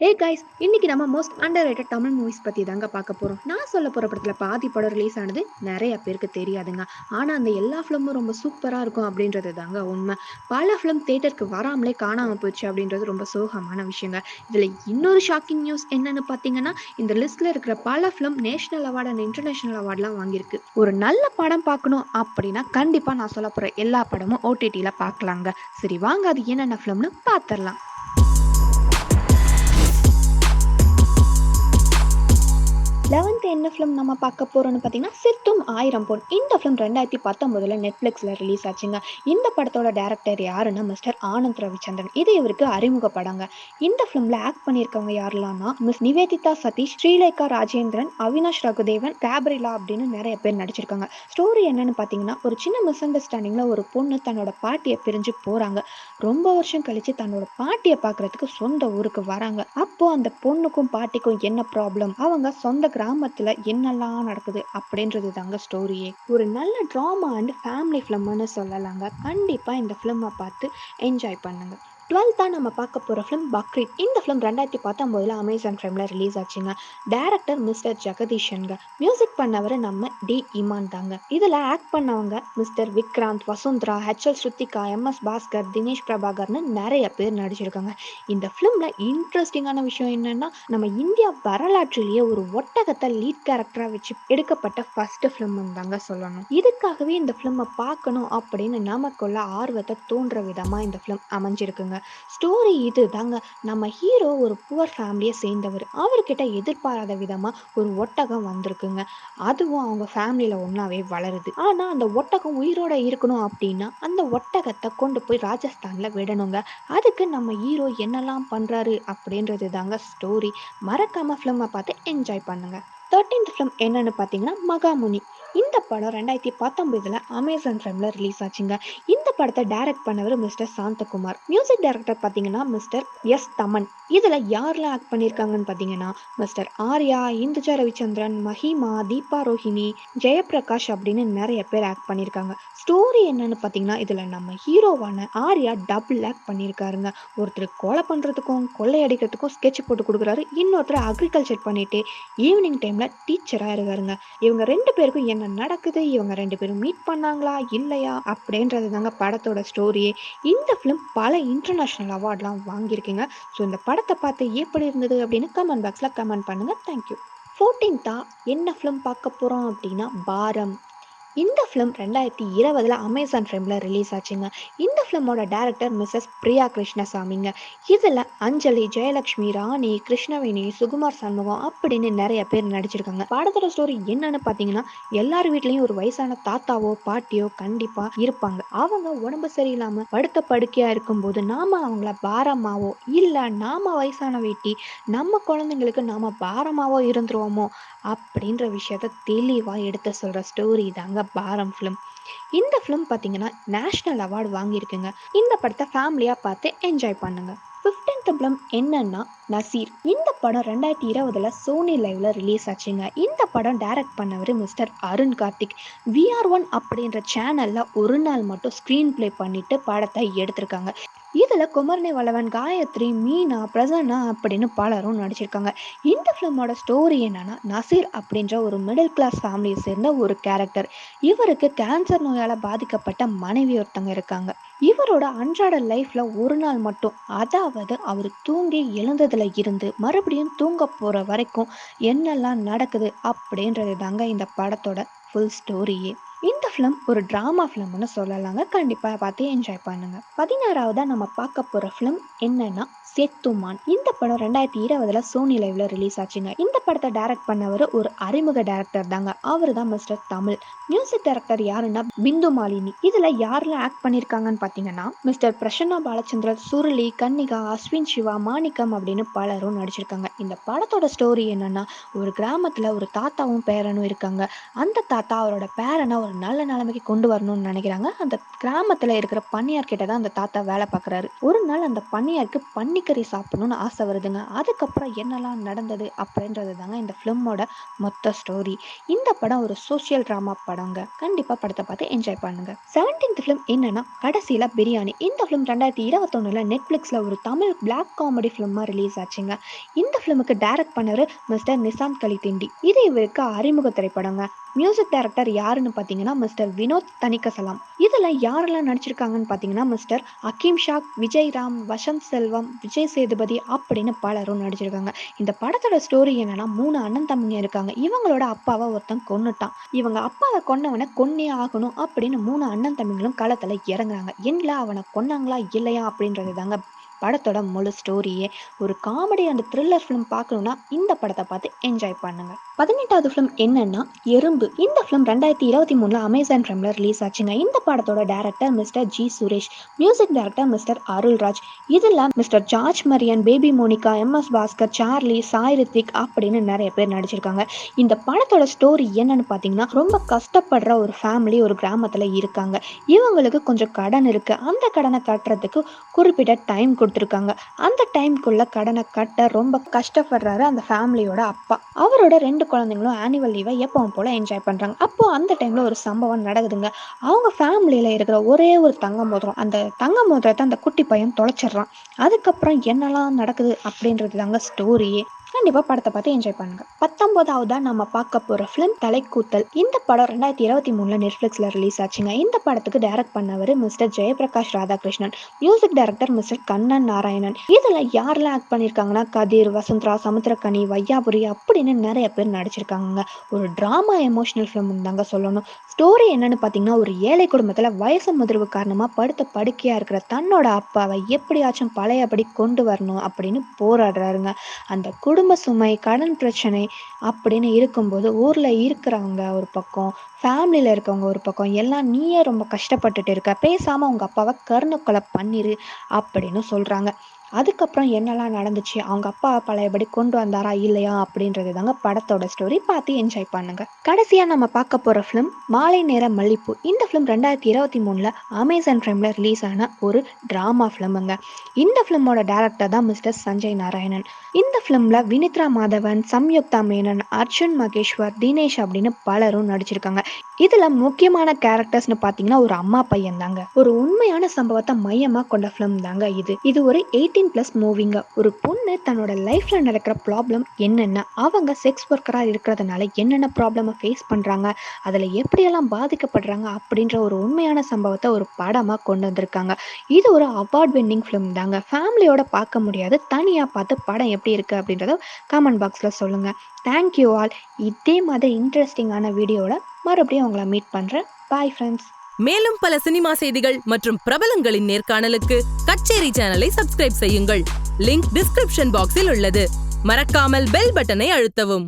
ஏ guys இன்னைக்கு நம்ம most underrated Tamil movies பற்றி தாங்க பார்க்க போகிறோம் நான் சொல்ல போகிற படத்தில் பாதி படம் ரிலீஸ் ஆனது நிறைய பேருக்கு தெரியாதுங்க. ஆனால் அந்த எல்லா ஃபிலிமும் ரொம்ப சூப்பராக இருக்கும் அப்படின்றது தாங்க உண்மை. பல ஃபிலிம் தேட்டருக்கு வராமலே காணாமல் போச்சு அப்படின்றது ரொம்ப சோகமான விஷயங்க. இதில் இன்னொரு ஷாக்கிங் நியூஸ் என்னன்னு பார்த்தீங்கன்னா இந்த லிஸ்ட்டில் இருக்கிற பல film national award and international அவார்ட்லாம் வாங்கியிருக்கு. ஒரு நல்ல படம் பார்க்கணும் அப்படின்னா கண்டிப்பாக நான் சொல்ல போகிற எல்லா படமும் ஓடிடியில் பார்க்கலாங்க. சரி வாங்க அது என்னென்ன ஃபிலிம்னு பார்த்துடலாம். அடுத்து என்ன ஃபிலிம் நம்ம பார்க்க போகிறோம்னு பார்த்தீங்கன்னா சித்தும் ஆயிரம் பொன். இந்த ஃபிலிம் ரெண்டாயிரத்தி பத்தொம்போதில் நெட்ஃப்ளிக்ஸில் ரிலீஸ் ஆச்சுங்க. இந்த படத்தோட டேரக்டர் யாருன்னா மிஸ்டர் ஆனந்த் ரவிச்சந்திரன். இது இவருக்கு அறிமுக படங்க. இந்த ஃபிலிமில் ஆக்ட் பண்ணியிருக்கவங்க யாரெல்லாம்னா மிஸ் நிவேதிதா சதீஷ் ஸ்ரீலேகா ராஜேந்திரன் அவினாஷ் ரகுதேவன் கேப்ரிலா அப்படின்னு நிறைய பேர் நடிச்சிருக்காங்க. ஸ்டோரி என்னன்னு பார்த்தீங்கன்னா ஒரு சின்ன மிஸ் அண்டர்ஸ்டாண்டிங்கில் ஒரு பொண்ணு தன்னோட பாட்டியை பிரிஞ்சு போகிறாங்க ரொம்ப வருஷம் கழிச்சு தன்னோட பாட்டியை பார்க்கறதுக்கு சொந்த ஊருக்கு வராங்க. அப்போ அந்த பொண்ணுக்கும் பாட்டிக்கும் என்ன ப்ராப்ளம் அவங்க சொந்த கிராமத்துல என்னெல்லாம் நடக்குது அப்படின்றது தாங்க ஸ்டோரியே ஒரு நல்ல ட்ராமா அண்ட் ஃபேமிலி ஃபிலிம்னு சொல்லலாங்க. கண்டிப்பா இந்த ஃபிலிமை பார்த்து என்ஜாய் பண்ணுங்க. டுவெல்த்தாக நம்ம பார்க்க போகிற ஃபிலிம் பக்ரீத். இந்த ஃபிலிம் ரெண்டாயிரத்தி பத்தொம்போதில் அமேசான் ஃபிலிமில் ரிலீஸ் ஆச்சுங்க. டேரக்டர் மிஸ்டர் ஜெகதீஷனுங்க. மியூசிக் பண்ணவர் நம்ம டி இமான் தாங்க. இதில் ஆக்ட் பண்ணவங்க mister Vikranth Vasundhara HL Sruthika MS Bhaskar Dinesh பிரபாகர்னு நிறைய பேர் நடிச்சிருக்காங்க. இந்த ஃபிலிமில் இன்ட்ரெஸ்டிங்கான விஷயம் என்னென்னா நம்ம இந்தியா வரலாற்றிலேயே ஒரு ஒட்டகத்தை லீட் கேரக்டராக வச்சு எடுக்கப்பட்ட ஃபர்ஸ்ட் ஃபிலிம்னு தாங்க சொல்லணும். இதுக்காகவே இந்த ஃபிலிமை பார்க்கணும் அப்படின்னு நமக்குள்ள ஆர்வத்தை தோன்ற விதமாக இந்த ஃபிலிம் அமைஞ்சிருக்குங்க. ஸ்டோரி இது தாங்க நம்ம ஹீரோ ஒரு புவர் ஃபேமிலியை சேர்ந்தவர். அவர்கிட்ட எதிர்பாராத விதமாக ஒரு ஒட்டகம் வந்திருக்குங்க. அதுவும் அவங்க ஃபேமிலியில் ஒன்றாவே வளருது. ஆனால் அந்த ஒட்டகம் உயிரோட இருக்கணும் அப்படின்னா அந்த ஒட்டகத்தை கொண்டு போய் ராஜஸ்தானில் விடணுங்க. அதுக்கு நம்ம ஹீரோ என்னெல்லாம் பண்ணுறாரு அப்படின்றது தாங்க ஸ்டோரி மறக்காமல் ஃபிலிமை பார்த்து என்ஜாய் பண்ணுங்க. தேர்ட்டீன்த் ஃபிலிம் என்னன்னு பார்த்தீங்கன்னா மகாமுனி. இந்த படம் ரெண்டாயிரத்தி பத்தொன்பதுல அமேசான் ஃபிலிமில் ரிலீஸ் ஆச்சுங்க. இந்த படத்தை டைரக்ட் பண்ணவர் மிஸ்டர் சாந்தகுமார். மியூசிக் டைரக்டர் பார்த்தீங்கன்னா மிஸ்டர் எஸ் தமன். இதில் யாரெல்லாம் ஆக்ட் பண்ணியிருக்காங்கன்னு பார்த்தீங்கன்னா மிஸ்டர் ஆர்யா இந்துஜா ரவிச்சந்திரன் மஹிமா தீபா ரோஹிணி ஜெயபிரகாஷ் அப்படின்னு நிறைய பேர் ஆக்ட் பண்ணியிருக்காங்க ஸ்டோரி என்னன்னு பார்த்தீங்கன்னா இதில் நம்ம ஹீரோவான ஆர்யா டபுள் ஆக்ட் பண்ணியிருக்காருங்க ஒருத்தர் கொலை பண்ணுறதுக்கும் கொள்ளையடிக்கிறதுக்கும் ஸ்கெட்ச் போட்டு கொடுக்குறாரு. இன்னொருத்தர் அக்ரிகல்ச்சர் பண்ணிட்டு ஈவினிங் டைமில் டீச்சராக இருக்காருங்க இவங்க ரெண்டு பேருக்கும் என்ன நடக்குது? இவங்க ரெண்டு பேரும் மீட் பண்ணாங்களா? இல்லையா? அப்படின்றது தாங்க படத்தோட ஸ்டோரியே இந்த ஃபிலிம் பல இன்டர்நேஷ்னல் அவார்ட்லாம் வாங்கியிருக்கீங்க. ஸோ இந்த படத்தை பார்த்து எப்படி இருந்தது அப்படின்னு கமெண்ட் பாக்ஸில் கமெண்ட் பண்ணுங்கள் தேங்க்யூ ஃபோர்டீன்த்தா என்ன ஃபிலிம் பார்க்க போகிறோம் அப்படின்னா பாரம். இந்த ஃபிலிம் ரெண்டாயிரத்தி இருபதில் அமேசான் ஃபிலிமில் ரிலீஸ் ஆச்சுங்க. இந்த ஃபிலிமோட டேரக்டர் மிஸ்ஸஸ் பிரியா கிருஷ்ணசாமிங்க. இதில் அஞ்சலி ஜெயலக்ஷ்மி ராணி கிருஷ்ணவேணி சுகுமார் சண்முகம் அப்படின்னு நிறைய பேர் நடிச்சிருக்காங்க. படத்தோட ஸ்டோரி என்னன்னு பார்த்தீங்கன்னா எல்லார் வீட்லேயும் ஒரு வயசான தாத்தாவோ பாட்டியோ கண்டிப்பாக இருப்பாங்க. அவங்க உடம்பு சரியில்லாமல் படுத்த படுக்கையாக இருக்கும்போது நாம் அவங்கள பாரமாவோ இல்லை நாம் வயசான வேட்டி நம்ம குழந்தைங்களுக்கு நாம் பாரமாவோ இருந்துருவோமோ அப்படின்ற விஷயத்த தெளிவாக எடுத்து சொல்கிற ஸ்டோரி தாங்க பாரம் ஃபிலிம் இந்த ஃபிலிம் பார்த்தீங்கன்னா நேஷ்னல் அவார்டு வாங்கியிருக்குங்க. இந்த படத்தை ஃபேமிலியாக பார்த்து என்ஜாய் பண்ணுங்க. ஃபிஃப்டீன்த் ஃபிலிம் என்னன்னா நசீர். இந்த படம் ரெண்டாயிரத்தி இருபதுல சோனி லைவ்ல ரிலீஸ் ஆச்சுங்க. இந்த படம் டைரக்ட் பண்ணவர் mister Arun Karthik. VR one அப்படின்ற சேனல்ல ஒரு நாள் மட்டும் ஸ்க்ரீன் பிளே பண்ணிட்டு படத்தை எடுத்திருக்காங்க. இதில் குமரனை வளவன் காயத்ரி மீனா பிரசன்னா அப்படின்னு பலரும் நடிச்சிருக்காங்க. இந்த ஃபிலிமோட ஸ்டோரி என்னன்னா நசீர் அப்படின்ற ஒரு மிடில் கிளாஸ் ஃபேமிலியை சேர்ந்த ஒரு கேரக்டர் இவருக்கு கேன்சர் நோயால் பாதிக்கப்பட்ட மனைவி ஒருத்தங்க இருக்காங்க. இவரோட அன்றாட லைஃப்ல ஒரு நாள் மட்டும் அதாவது அவர் தூங்கி எழுந்ததுல இருந்து மறுபடியும் தூங்க போற வரைக்கும் என்னெல்லாம் நடக்குது அப்படின்றது தாங்க இந்த படத்தோட ஃபுல் ஸ்டோரியே இந்த ஃபிலிம் ஒரு ட்ராமா ஃபிலிம்னு சொல்லலாங்க. கண்டிப்பாக பார்த்து என்ஜாய் பண்ணுங்கள் பதினாறாவதாக நம்ம பார்க்க போகிற ஃபிலிம் என்னன்னா சேத்துமான். இந்த படம் ரெண்டாயிரத்தி இருபதுல சோனி லைவ்ல ரிலீஸ் ஆச்சுங்க. இந்த படத்தை டைரக்ட் பண்ணவர் ஒரு அறிமுக டைரக்டர் தாங்க. அவர் தான் மிஸ்டர் தமிழ். மியூசிக் டைரக்டர் யாருன்னா பிந்து மாலினி. இதுல யாரெல்லாம் ஆக்ட் பண்ணியிருக்காங்கன்னு பார்த்தீங்கன்னா மிஸ்டர் பிரசன்னா பாலச்சந்திரன் சுருளி கன்னிகா அஸ்வின் சிவா மாணிக்கம் அப்படின்னு பலரும் நடிச்சிருக்காங்க. இந்த படத்தோட ஸ்டோரி என்னன்னா ஒரு கிராமத்துல ஒரு தாத்தாவும் பேரனும் இருக்காங்க. அந்த தாத்தா அவரோட பேரனை ஒரு நல்ல நிலைமைக்கு கொண்டு வரணும்னு நினைக்கிறாங்க. அந்த கிராமத்துல இருக்கிற பண்ணியார் கிட்ட தான் அந்த தாத்தா வேலை பார்க்குறாரு ஒரு நாள் அந்த பண்ணியாருக்கு பன்னி கோழிக்கறி சாப்பிடணும்னு ஆசை வருதுங்க. அதுக்கப்புறம் என்னெல்லாம் நடந்தது அப்படின்றது தாங்க இந்த ஃபிலிமோட மொத்த ஸ்டோரி இந்த படம் ஒரு சோஷியல் ட்ராமா படங்க. கண்டிப்பாக படத்தை பார்த்து என்ஜாய் பண்ணுங்க. செவன்டீன்த் ஃபிலிம் என்னன்னா கடைசியில் பிரியாணி. இந்த ஃபிலிம் ரெண்டாயிரத்தி இருபத்தொன்னில் நெட்ஃப்ளிக்ஸில் ஒரு தமிழ் பிளாக் காமெடி ஃபிலிமாக ரிலீஸ் ஆச்சுங்க. இந்த ஃபிலிமுக்கு டைரக்ட் பண்ணவர் மிஸ்டர் நிசாந்த் கலிதிண்டி இது இவருக்கு அறிமுக திரைப்படங்க. மியூசிக் டைரக்டர் யாருன்னு பார்த்தீங்கன்னா மிஸ்டர் வினோத் தனிக்கசலாம் இதில் யாரெல்லாம் நடிச்சிருக்காங்கன்னு பார்த்தீங்கன்னா மிஸ்டர் அகீம் ஷாக் விஜய் ராம் வசந்த் செல்வம் விஜய் சேதுபதி அப்படின்னு பலரும் நடிச்சிருக்காங்க. இந்த படத்தோட ஸ்டோரி என்னன்னா மூணு அண்ணன் தம்பிங்க இருக்காங்க. இவங்களோட அப்பாவை ஒருத்தன் கொன்னுட்டான். இவங்க அப்பாவை கொன்னவனை கொன்னே ஆகணும் அப்படின்னு மூணு அண்ணன் தம்பிங்களும் களத்தில் இறங்குறாங்க. என்ன அவனை கொன்னாங்களா இல்லையா அப்படின்றது தாங்க படத்தோட முழு ஸ்டோரியே ஒரு காமெடி அண்ட் த்ரில்லர் ஃபிலிம் பார்க்கணுன்னா இந்த படத்தை பார்த்து என்ஜாய் பண்ணுங்க. பதினெட்டாவது ஃபிலிம் என்னன்னா எறும்பு. இந்த ஃபிலிம் ரெண்டாயிரத்தி இருபத்தி மூணுல அமேசான் ப்ரைமில் ரிலீஸ் ஆச்சுங்க. இந்த படத்தோட director mister G Suresh music director mister Arulraj இதில் mister George Maryan baby Monica M S Bhaskar Charlie Sai Rithik அப்படின்னு நிறைய பேர் நடிச்சிருக்காங்க. இந்த படத்தோட ஸ்டோரி என்னன்னு பார்த்தீங்கன்னா ரொம்ப கஷ்டப்படுற ஒரு ஃபேமிலி ஒரு கிராமத்தில் இருக்காங்க. இவங்களுக்கு கொஞ்சம் கடன் இருக்குது அந்த கடனை கட்டுறதுக்கு குறிப்பிட்ட டைம் கொடுத்துருக்காங்க. அந்த டைம்குள்ள கடனை கட்ட ரொம்ப கஷ்டப்படுறாரு அந்த ஃபேமிலியோட அப்பா. அவரோட ரெண்டு குழந்தைங்களும் ஆனுவல் லீவை எப்பவும் போல என்ஜாய் பண்ணுறாங்க அப்போ அந்த டைம்ல ஒரு சம்பவம் நடக்குதுங்க. அவங்க ஃபேமிலியில் இருக்கிற ஒரே ஒரு தங்க மோதிரம் அந்த தங்க மோதிரத்தை அந்த குட்டி பையன் தொலைச்சிடுறான். அதுக்கப்புறம் என்னெல்லாம் நடக்குது அப்படின்றது தாங்க ஸ்டோரியே கண்டிப்பாக படத்தை பார்த்து என்ஜாய் பண்ணுங்கள் பத்தொம்போதாவதாக நம்ம பார்க்க போகிற ஃபிலிம் தலைக்கூத்தல். இந்த படம் ரெண்டாயிரத்தி இருபத்தி மூணில் நெட்ஃப்ளிக்ஸில் ரிலீஸ் ஆச்சுங்க. இந்த படத்துக்கு டைரக்ட் பண்ணவர் mister Jayaprakash Radhakrishnan. Music director mister Kannan Narayanan. இதில் யாரெல்லாம் ஆக்ட் பண்ணியிருக்காங்கன்னா கதிர் வசந்தரா சமுத்திரக்கனி வையாபுரி அப்படின்னு நிறைய பேர் நடிச்சிருக்காங்க ஒரு ட்ராமா எமோஷனல் ஃபிலிம் தாங்க சொல்லணும். ஸ்டோரி என்னன்னு பார்த்தீங்கன்னா ஒரு ஏழை குடும்பத்தில் வயசு முதிர்வு காரணமாக படுத்த படுக்கையாக இருக்கிற தன்னோட அப்பாவை எப்படியாச்சும் பழையபடி கொண்டு வரணும் அப்படின்னு போராடுறாருங்க. அந்த குடும்ப சுமை கடன் பிரச்சனை அப்படின்னு இருக்கும்போது ஊரில் இருக்கிறவங்க ஒரு பக்கம் ஃபேமிலியில் இருக்கவங்க ஒரு பக்கம் எல்லாம் நீயே ரொம்ப கஷ்டப்பட்டுட்டு இருக்க பேசாமல் உங்கள் அப்பாவை கருணக்கொலை பண்ணிரு அப்படின்னு சொல்கிறாங்க அதுக்கப்புறம் என்னெல்லாம் நடந்துச்சு? அவங்க அப்பா பழையபடி கொண்டு வந்தாரா? இல்லையா? அப்படின்றது தாங்க படத்தோட ஸ்டோரி பார்த்து என்ஜாய் பண்ணுங்க. கடைசியாக நம்ம பார்க்க போகிற ஃபிலிம் மாலை நேர மல்லிப்பூ. இந்த ஃபிலிம் ரெண்டாயிரத்தி இருபத்தி மூணில் அமேசான் ப்ரைமில் ரிலீஸ் ஆன ஒரு ட்ராமா ஃபிலிமுங்க இந்த ஃபிலிமோட டேரக்டர் தான் மிஸ்டர் சஞ்சய் நாராயணன். இந்த ஃபிலிமில் வினித்ரா மாதவன் சம்யுக்தா மேனன் அர்ஜுன் மகேஸ்வர் தினேஷ் அப்படின்னு பலரும் நடிச்சிருக்காங்க. இதில் முக்கியமான கேரக்டர்ஸ்னு பார்த்தீங்கன்னா ஒரு அம்மா பையன் தாங்க. ஒரு உண்மையான சம்பவத்தை மையமாக கொண்ட ஃபிலிம் தாங்க இது. இது ஒரு எயிட் எயிட்டீன் ப்ளஸ் மூவிங்க ஒரு பொண்ணு தன்னோட லைஃப்பில் நடக்கிற ப்ராப்ளம் என்னென்ன? அவங்க செக்ஸ் ஒர்க்கராக இருக்கிறதுனால என்னென்ன ப்ராப்ளமை ஃபேஸ் பண்ணுறாங்க அதில் எப்படியெல்லாம் பாதிக்கப்படுறாங்க? அப்படின்ற ஒரு உண்மையான சம்பவத்தை ஒரு படமாக கொண்டு வந்திருக்காங்க. இது ஒரு அவார்ட் வின்னிங் ஃபிலிம் தாங்க. ஃபேமிலியோட பார்க்க முடியாது. தனியாக பார்த்து படம் எப்படி இருக்குது அப்படின்றத கமெண்ட் பாக்ஸில் சொல்லுங்கள் தேங்க்யூ ஆல் இதே மாதிரி இன்ட்ரெஸ்டிங்கான வீடியோவில் மறுபடியும் உங்களை மீட் பண்ணுறேன் பாய் ஃப்ரெண்ட்ஸ் மேலும் பல சினிமா செய்திகள் மற்றும் பிரபலங்களின் நேர்காணலுக்கு கச்சேரி சேனலை சப்ஸ்கிரைப் செய்யுங்கள். லிங்க் டிஸ்கிரிப்ஷன் பாக்ஸில் உள்ளது. மறக்காமல் பெல் பட்டனை அழுத்தவும்.